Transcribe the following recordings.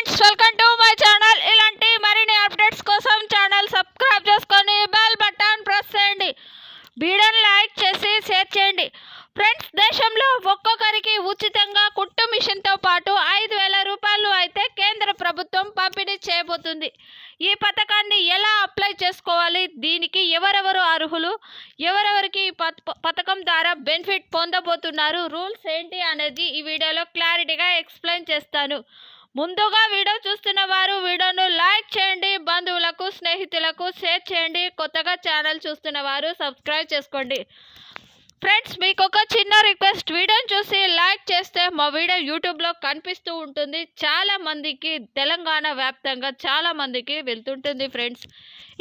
Friends welcome to my channel ఇలాంటి మరిన్ని updates కోసం ఛానల్ సబ్స్క్రైబ్ చేసుకొని బెల్ బటన్ ప్రెస్ చేయండి. వీడియోని లైక్ చేసి షేర్ చేయండి. ఫ్రెండ్స్ దేశంలో ఒక్కొక్కరికి ఉచితంగా కుట్టు మిషన్తో పాటు ఐదు వేల రూపాయలు అయితే కేంద్ర ప్రభుత్వం పంపిణీ చేయబోతుంది. ఈ పథకాన్ని ఎలా అప్లై చేసుకోవాలి? దీనికి ఎవరెవరు అర్హులు? ఎవరెవరికి ఈ పథకం ద్వారా బెనిఫిట్ పొందబోతున్నారు? రూల్స్ ఏంటి అనేది ఈ వీడియోలో క్లారిటీగా ఎక్స్ప్లెయిన్ చేస్తాను. ముందుగా వీడియో చూస్తున్న వారు వీడియోను లైక్ చేయండి బంధువులకు స్నేహితులకు షేర్ చేయండి. కొత్తగా ఛానల్ చూస్తున్న వారు సబ్స్క్రైబ్ చేసుకోండి. ఫ్రెండ్స్ మీకు ఒక చిన్న రిక్వెస్ట్. వీడియోని చూసి లైక్ చేస్తే మా వీడియో యూట్యూబ్లో కనిపిస్తూ ఉంటుంది. చాలా మందికి తెలంగాణ వ్యాప్తంగా చాలా మందికి వెళ్తుంటుంది ఫ్రెండ్స్.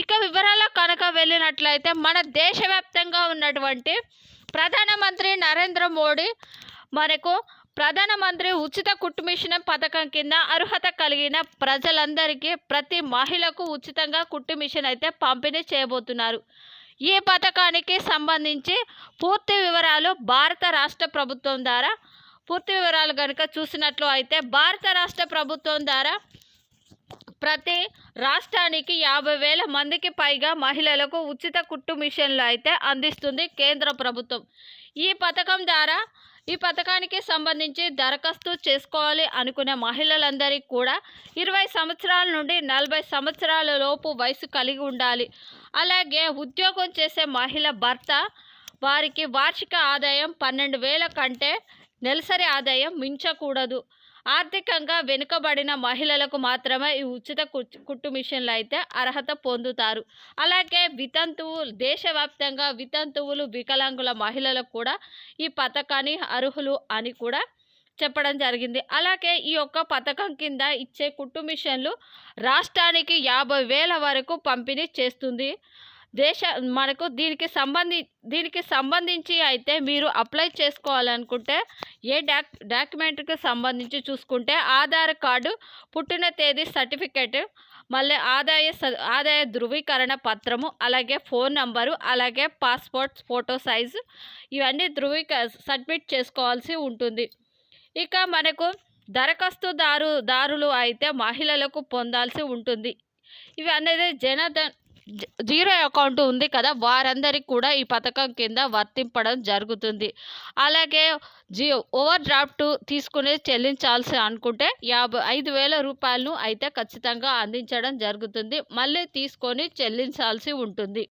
ఇక వివరాల కనుక వెళ్ళినట్లయితే మన దేశవ్యాప్తంగా ఉన్నటువంటి ప్రధానమంత్రి నరేంద్ర మోడీ మనకు ప్రధానమంత్రి ఉచిత కుట్టు మిషన్ పథకం కింద అర్హత కలిగిన ప్రజలందరికీ ప్రతి మహిళకు ఉచితంగా కుట్టు మిషన్ అయితే పంపిణీ చేయబోతున్నారు. ఈ పథకానికి సంబంధించి పూర్తి వివరాలు భారత రాష్ట్ర ప్రభుత్వం ద్వారా పూర్తి వివరాలు కనుక చూసినట్లు అయితే భారత రాష్ట్ర ప్రభుత్వం ద్వారా ప్రతి రాష్ట్రానికి యాభై వేల మందికి పైగా మహిళలకు ఉచిత కుట్టు మిషన్లు అయితే అందిస్తుంది కేంద్ర ప్రభుత్వం. ఈ పథకం ద్వారా ఈ పథకానికి సంబంధించి దరఖాస్తు చేసుకోవాలి అనుకునే మహిళలందరికీ కూడా ఇరవై సంవత్సరాల నుండి నలభై సంవత్సరాల లోపు వయసు కలిగి ఉండాలి. అలాగే ఉద్యోగం చేసే మహిళ భర్త వారికి వార్షిక ఆదాయం పన్నెండు వేల కంటే నెలసరి ఆదాయం మించకూడదు. ఆర్థికంగా వెనుకబడిన మహిళలకు మాత్రమే ఈ ఉచిత కుట్టు మిషన్లు అయితే అర్హత పొందుతారు. అలాగే వితంతువులు దేశవ్యాప్తంగా వితంతువులు వికలాంగుల మహిళలకు కూడా ఈ పథకాన్ని అర్హులు అని కూడా చెప్పడం జరిగింది. అలాగే ఈ యొక్క పథకం కింద ఇచ్చే కుట్టు మిషన్లు రాష్ట్రానికి యాభై వేల వరకు పంపిణీ చేస్తుంది. దేశ మనకు దీనికి సంబంధి దీనికి సంబంధించి అయితే మీరు అప్లై చేసుకోవాలనుకుంటే ఏ డాక్ డాక్యుమెంట్కి సంబంధించి చూసుకుంటే ఆధార్ కార్డు పుట్టిన తేదీ సర్టిఫికేట్ మళ్ళీ ఆదాయ స- ఆదాయ ధృవీకరణ పత్రము అలాగే ఫోన్ నంబరు అలాగే పాస్పోర్ట్ ఫోటో సైజు ఇవన్నీ ధృవీక సబ్మిట్ చేసుకోవాల్సి ఉంటుంది. ఇక మనకు దరఖాస్తుదారు దారులు అయితే మహిళలకు పొందాల్సి ఉంటుంది. ఇవి అనేది జనధన్ జీరో అకౌంట్ ఉంది కదా వారందరికీ కూడా ఈ పథకం కింద వర్తింపడం జరుగుతుంది. అలాగే జీ ఓవర్ డ్రాఫ్ట్ తీసుకునే చెల్లించాల్సి అనుకుంటే యాభై ఐదు వేల రూపాయలను అయితే ఖచ్చితంగా అందించడం జరుగుతుంది. మళ్ళీ తీసుకొని చెల్లించాల్సి ఉంటుంది.